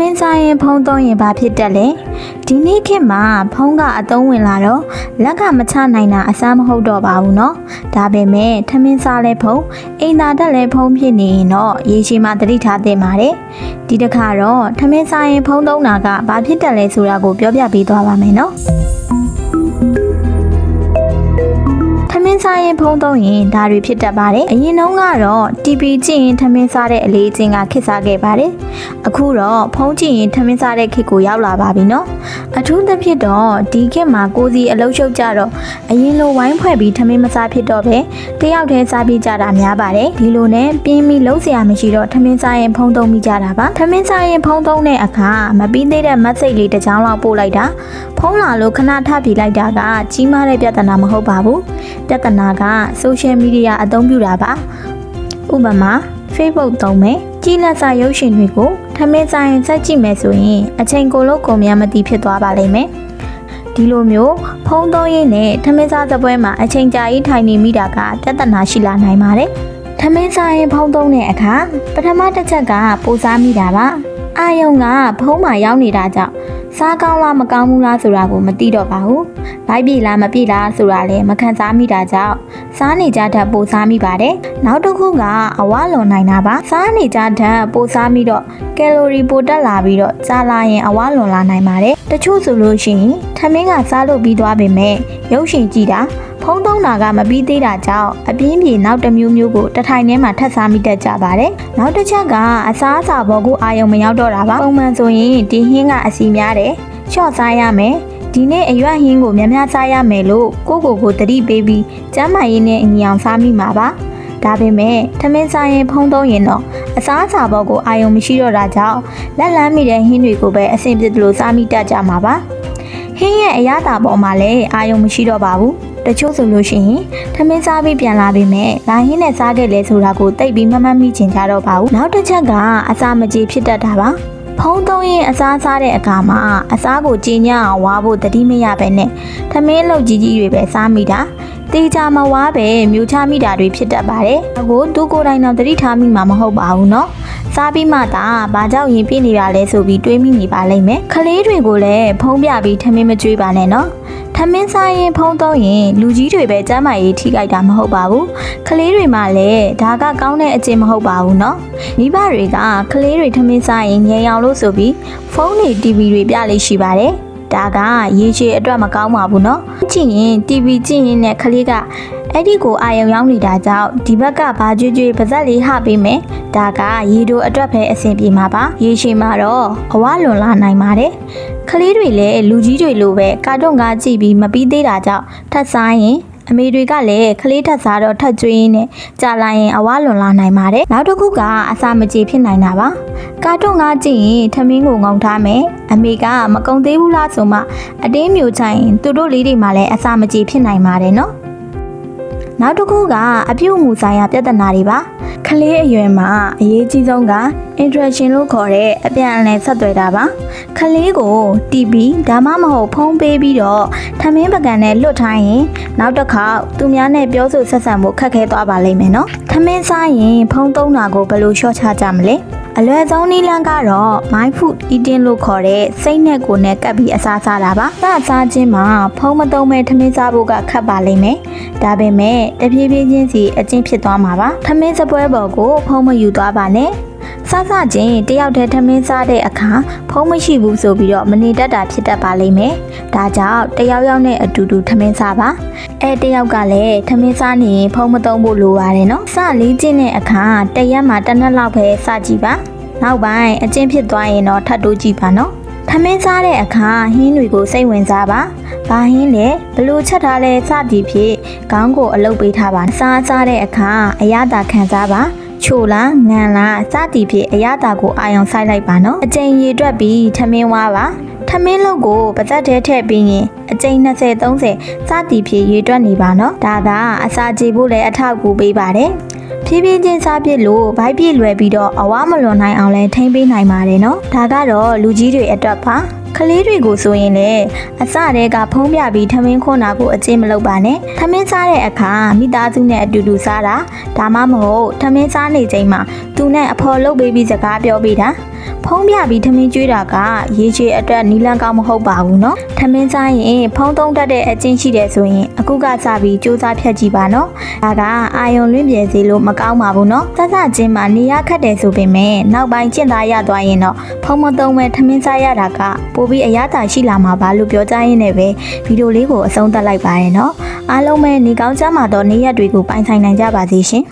မင်းစားရင်ဖုံးသုံးရင်ဘာဖြစ်တက်လဲဒီနေ့ခေတ်မှာဖုံးကအသုံးဝင်လာတော့လက်ကမချနိုင်တာအစားမဟုတ်တော့ပါဘူးเนาะဒါပေမဲ့ထမင်းစားလဲဖုံးအိမ်သာတက်လဲဖုံးဖြစ်နေရင်တော့ရေရှည်မှာသတိထားသင့်ပါတယ်ဒီတစ်ခါတော့ထမင်းစားရင်ဖုံးသုံးတာကဘာဖြစ်တက်လဲဆိုတာကိုပြောပြပေးသွားပါမယ်เนาะ ဖုံးသုံးရင်ဒါတွေဖြစ်တတ်ပါတယ်။အရင်တုန်းကတော့ TP ကြည့်ရင်ထမင်းစားတဲ့အလေးအကျင့်ကခက်စားခဲ့ပါတယ်။အခုတော့ဖုံးကြည့်ရင်ထမင်းစားတဲ့ခေတ်ကိုရောက်လာပါပြီနော်။အထူးသဖြင့်တော့ဒီခေတ်မှာကိုစီအလုံးရှုပ်ကြတော့အရင်လိုဝိုင်းဖွဲ့ပြီးထမင်းမစားဖြစ်တော့ပဲတယောက်တည်းစားပြီးကြတာများပါတယ်။ဒီလိုနဲ့ပြင်းပြီးလုံးစရာမရှိတော့ထမင်းစားရင်ဖုံးသုံးမိကြတာပါ။ထမင်းစားရင်ဖုံးသုံးတဲ့အခါမပြီးသေးတဲ့မတ်စိတ်လေးတစ်ချောင်းလောက်ပို့လိုက်တာဖုံးလာလို့ခဏထပြေးလိုက်တာကကြီးမားတဲ့ပြဿနာမဟုတ်ပါဘူး။ပြဿနာက social media အသုံးပြုတာပါဥပမာ Facebook သုံးမယ်ကြီးလက်စာရုပ်ရှင်တွေကိုထမင်းဆိုင်စက်ကြည့်မယ်ဆိုရင်အချိန်ကိုလို့ကုန်များမသိဖြစ်သွားပါလိမ့်မယ်ဒီလိုမျိုးဖုံးသုံးရင်းနဲ့ထမင်းစားစပွဲမှာအချိန်ကြာကြီးထိုင်နေမိတာကပြဿနာရှိလာနိုင်ပါတယ်ထမင်းစားရင်ဖုံးသုံးတဲ့အခါပထမတစ်ချက်ကပိုစားမိတာပါ အာယုံကဖုံးမှာရောက်နေတာကြောင့်စားကောင်းလားမကောင်းဘူးလားဆိုတာကိုမသိတော့ပါဘူး။ဗိုက်ပြေလားမပြေလားဆိုတာလည်းမခံစားမိတာကြောင့်စားနေကြတတ်ပိုစားမိပါတယ်။နောက်တစ်ခုကအဝလွန်နိုင်တာပါ။စားနေကြတတ်ပိုစားမိတော့ကယ်လိုရီပိုတက်လာပြီးတော့ကြာလာရင်အဝလွန်လာနိုင်ပါတယ်။တချို့ဆိုလို့ရှိရင်ထမင်းကစားလို့ပြီးသွားပေမဲ့ရုပ်ရှင်ကြည့်တာ ဖုံးသုံးတာကမပြီးသေးတာကြောင့်အပြင်းပြေနောက်တစ်မျိုးမျိုးကိုတစ်ထိုင်ထဲမှာထပ်စားမိတတ်ကြပါတယ်။နောက်တစ်ချက်ကအစားအစာဘောကိုအာယုံမရောက်တော့တာပါ။ပုံမှန်ဆိုရင်ဒီဟင်းကအစီများတယ်။ချော့စားရမယ်။ဒီနေ့အရွက်ဟင်းကိုများများစားရမယ်လို့ကိုကိုကိုတတိပေးပြီးကျမ်းမာရေးနဲ့အညီအောင်စားမိမှာပါ။ဒါပေမဲ့ထမင်းစားရင်ဖုံးသုံးရင်တော့အစားအစာဘောကိုအာယုံမရှိတော့တာကြောင့်လက်လန်းမိတဲ့ဟင်းတွေကိုပဲအဆင်ပြေသလိုစားမိတတ်ကြမှာပါ။ဟင်းရဲ့အရသာပေါ်မှာလည်းအာယုံမရှိတော့ပါဘူး။ တချို့ဆိုလို့ရှိရင်ထမင်းစားပြီးပြန်လာပေမဲ့လာရင်းနဲ့စားခဲ့လဲဆိုတာကိုတိတ်ပြီးမမှတ်မိချင်ကြတော့ပါဘူးနောက်တစ်ချက်ကအစာမကြေဖြစ်တတ်တာပါဖုံးသုံးရင်အစားစားတဲ့အခါမှာအစားကိုကြင်ညာဝါဖို့တတိမရပဲနဲ့ထမင်းလောက်ကြီးကြီးတွေပဲစားမိတာတေချာမဝါပဲမြူချမိတာတွေဖြစ်တတ်ပါတယ်။အကိုသူကိုယ်တိုင်တော့တတိထားမိမှာမဟုတ်ပါဘူးနော်။စားပြီးမှသာဘာကြောင့်ရင်ပြည့်နေတာလဲဆိုပြီးတွေးမိနေပါလိမ့်မယ်။ကလေးတွေကိုလည်းဖုံးပြပြီးထမင်းမကြွေးပါနဲ့နော်။ မင်းစားရင်ဖုံးသုံးရင်လူကြီးတွေပဲကျန်းမာရေးထိခိုက်တာမဟုတ်ပါဘူး။ကလေးတွေမှလည်းဒါကကောင်းတဲ့အကျင့်မဟုတ်ပါဘူးနော်။မိဘတွေကကလေးတွေထမင်းစားရင်ငြိမ်အောင်လို့ဆိုပြီးဖုန်းတွေ TV တွေပြလေးရှိပါတယ်။ဒါကရေရှည်အတွက်မကောင်းပါဘူးနော်။ကြည့်ရင် TV ကြည့်ရင်နဲ့ကလေးက အဲ့ဒီကိုအာယုံရောက်နေတာကြောင့်ဒီဘက်ကဘာကြွကြွပါဇက်လေးဟပေးမယ်။ဒါကရေတိုအတွက်ပဲအဆင်ပြေမှာပါ။ရေရှည်မှာတော့အဝလွန်လာနိုင်ပါတယ်။ကလေးတွေလည်းလူကြီးတွေလိုပဲကာတွန်းကားကြည့်ပြီးမပြီးသေးတာကြောင့်ထပ်စားရင်အမေတွေကလည်းကလေးထပ်စားတော့ထပ်ကျွေးရင်းနဲ့ကြာလာရင်အဝလွန်လာနိုင်ပါတယ်နောက်တစ်ခုကအစာမကြေဖြစ်နိုင်တာပါကာတွန်းကားကြည့်ရင်ထမင်းကိုငုံထားမယ်အမေကမကုံသေးဘူးလားဆိုမှအတင်းမျိုးချိုင်သူတို့လေးတွေမှလည်းအစာမကြေဖြစ်နိုင်ပါတယ်နော် နောက်တစ်ခုကအပြုတ်မှုဆိုင်ရာပြဿနာတွေပါကလေးအရွယ်မှာအရေးကြီးဆုံးက interaction လို့ခေါ်တဲ့အပြန်အလှန်ဆက်သွယ်တာပါကလေးကိုတီးပြီးဒါမှမဟုတ်ဖုံးပေးပြီးတော့ထမင်းပကံနဲ့လွတ်ထားရင်နောက်တစ်ခါသူများနဲ့ပြောဆိုဆက်ဆံဖို့ခက်ခဲသွားပါလိမ့်မယ်နော်ထမင်းစားရင်ဖုံးသုံးတာကိုဘယ်လိုလျှော့ချကြမလဲ အလွယ်ဆုံးနည်းလမ်းကတော့ mindful eating လို့ခေါ်တဲ့စိတ်နဲ့ကိုယ်နဲ့ကပ်ပြီးအစားစားတာပါ။စားစားခြင်းမှာဖုံးမသုံးမဲ့ထမင်းစားဖို့ကခက်ပါလိမ့်မယ်။ဒါပေမဲ့တပြေးပြေးချင်းစီအကျင့်ဖြစ်သွားမှာပါ။ထမင်းစပွဲပေါ်ကိုဖုံးမယူသွားပါနဲ့။ စားစားချင်းတယောက်တည်းထမင်းစားတဲ့အခါဖုံးမရှိဘူးဆိုပြီးတော့မနေတတ်တာဖြစ်တတ်ပါလိမ့်မယ်။ဒါကြောင့်တယောက်ယောက်နဲ့အတူတူထမင်းစားပါ။အဲတယောက်ကလည်းထမင်းစားနေရင်ဖုံးမသုံးဖို့လိုပါတယ်နော်။စလေးချင်းတဲ့အခါတရက်မှာတစ်နက်လောက်ပဲစကြည့်ပါ။နောက်ပိုင်းအကျင့်ဖြစ်သွားရင်တော့ထပ်တိုးကြည့်ပါနော်။ထမင်းစားတဲ့အခါဟင်းတွေကိုစိတ်ဝင်စားပါ။ဘာဟင်းလဲဘလို့ချက်ထားလဲစသည်ဖြင့်ခေါင်းကိုအလုတ်ပေးထားပါ။စားစားတဲ့အခါအရသာခံစားပါ။ ချိုလားငံလားစသည်ဖြင့်အရသာကိုအာရုံစိုက်လိုက်ပါနော်။အကျိန်ရည်တွက်ပြီးထမင်းဝါပါ။ထမင်းလုံးကိုပါဇက်ထဲထည့်ပြီးရင်အကျိန်20 30စသည်ဖြင့်ရေတွက်နေပါနော်။ဒါကအစာကြေဖို့လည်းအထောက်အကူပေးပါတယ်။ဖြည်းဖြည်းချင်းစားပြစ်လို့ဗိုက်ပြည့်လွယ်ပြီးတော့အဝမလွန်နိုင်အောင်လဲထိမ့်ပေးနိုင်ပါတယ်နော်ဒါကတော့လူကြီးတွေအတွက်ပါ ကလေးတွေကိုဆိုရင်လည်းအစတည်းကဖုံးပြပြီးထမင်းခွန်းတာကိုအကျင့်မလုပ်ပါနဲ့ထမင်းစားတဲ့အခါမိသားစုနဲ့အတူတူစားတာဒါမှမဟုတ်ထမင်းစားနေချိန်မှာသူနဲ့အဖော်လုပ်ပေးပြီးစကားပြောပေးတာ ဖုံးပြပြီးထမင်းကျွေးတာကရေချေအတွက်နီလန်းကောင်းမဟုတ်ပါဘူးနော်ထမင်းစားရင်ဖုံးသုံးတတ်တဲ့အကျင့်ရှိတယ်ဆိုရင်အခုကစပြီးစူးစမ်းဖြတ်ကြည့်ပါနော်ဒါကအာယုံလွင့်ပြေစေလို့မကောင်းပါဘူးနော်စစချင်းမှာနေရခတ်တယ်ဆိုပေမဲ့နောက်ပိုင်းကျင့်သားရသွားရင်တော့ဖုံးမသုံးမဲ့ထမင်းစားရတာကပိုပြီးအရသာရှိလာမှာပါလို့ပြောကြရင်းနဲ့ပဲဗီဒီယိုလေးကိုအဆုံးသတ်လိုက်ပါရနော်အားလုံးပဲနေကောင်းကြမှာတော့နေ့ရက်တွေကိုပိုင်ဆိုင်နိုင်ကြပါစေရှင်